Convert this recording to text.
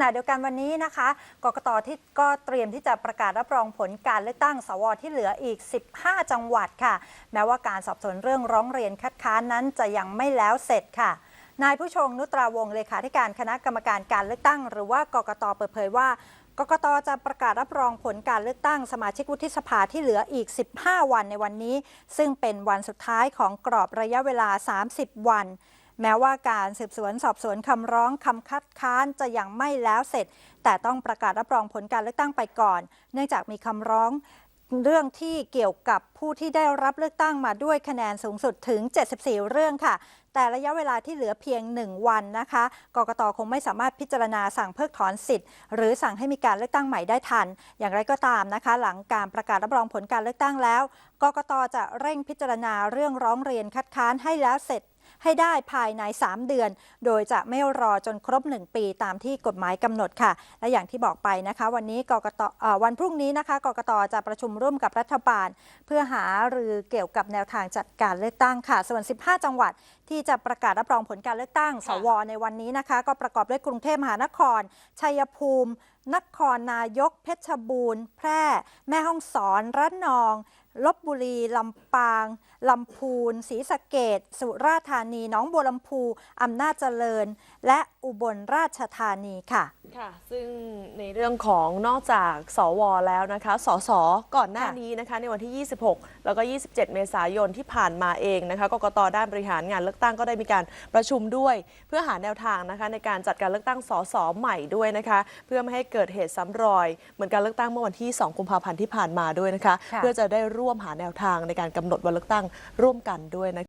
ณะเดียวกันวันนี้นะคะ กกตที่ก็เตรียมที่จะประกาศรับรองผลการเลือกตั้งสวที่เหลืออีก 15 จังหวัดค่ะ แม้ว่าการสอบสวนเรื่องร้องเรียนคัดค้านนั้นจะยังไม่แล้วเสร็จค่ะนายผู้ชงนุตราวงเลขาธิการคณะกรรมการการเลือกตั้ง หรือว่ากกตเปิดเผยว่ากกตจะประกาศรับรองผลการเลือกตั้งสมาชิกวุฒิสภาที่เหลืออีก 15 วันในวันนี้ ซึ่งเป็นวันสุดท้ายของกรอบระยะเวลา 30 วัน แม้ว่าการสืบสวนสอบสวนคำร้องคำคัดค้านจะยังไม่แล้วเสร็จ แต่ต้องประกาศรับรองผลการเลือกตั้งไปก่อน เนื่องจากมีคำร้องเรื่องที่เกี่ยวกับผู้ที่ได้รับเลือกตั้งมาด้วยคะแนนสูงสุดถึง 74 เรื่องค่ะ แต่ระยะเวลาที่เหลือเพียง 1 วันนะคะ กกตคงไม่สามารถพิจารณาสั่งเพิกถอนสิทธิ์ หรือสั่งให้มีการเลือกตั้งใหม่ได้ทัน อย่างไรก็ตามนะคะ หลังการประกาศรับรองผลการเลือกตั้งแล้ว กกตจะเร่งพิจารณาเรื่องร้องเรียนคัดค้านให้แล้วเสร็จ ให้ได้ภายใน 3 เดือน โดยจะไม่รอจนครบ 1 ปีตามที่กฎหมายกำหนดค่ะ และอย่างที่บอกไปนะคะ วันนี้กกตเอ่อวันพรุ่งนี้นะคะกกตจะประชุมร่วมกับรัฐบาล เพื่อหารือเกี่ยวกับแนวทางจัดการเลือกตั้งค่ะ ส่วน 15 จังหวัดที่จะประกาศรับรองผลการเลือกตั้งสวในวันนี้นะคะ ก็ประกอบด้วยกรุงเทพมหานคร ชัยภูมินครนายกเพชรบูรณ์ แพร่ แม่ฮ่องสอนระนองลบบุรี ลำปาง ลำพูนศรีสะเกดสุราษฎร์ธานีน้องบัวลำพูอำนาจเจริญ และอุบลราชธานีค่ะ ค่ะ ซึ่งในเรื่องของนอกจากสวแล้วนะคะ สสก่อนหน้านี้นะคะ ในวันที่ 26 แล้วก็ 27 เมษายนที่ผ่านมาเองนะคะกกตด้านบริหารงานเลือกตั้งก็ได้มีการประชุมด้วย เพื่อหาแนวทางนะคะในการจัดการเลือกตั้งสสใหม่ด้วยนะคะ เพื่อไม่ให้เกิดเหตุซ้ำรอย เหมือนการเลือกตั้งเมื่อวันที่ 2 กุมภาพันธ์ที่ผ่านมาด้วยนะคะค่ะเพื่อจะได้ร่วมหาแนวทางในการกำหนดวันเลือกตั้งร่วมกันด้วยนะคะ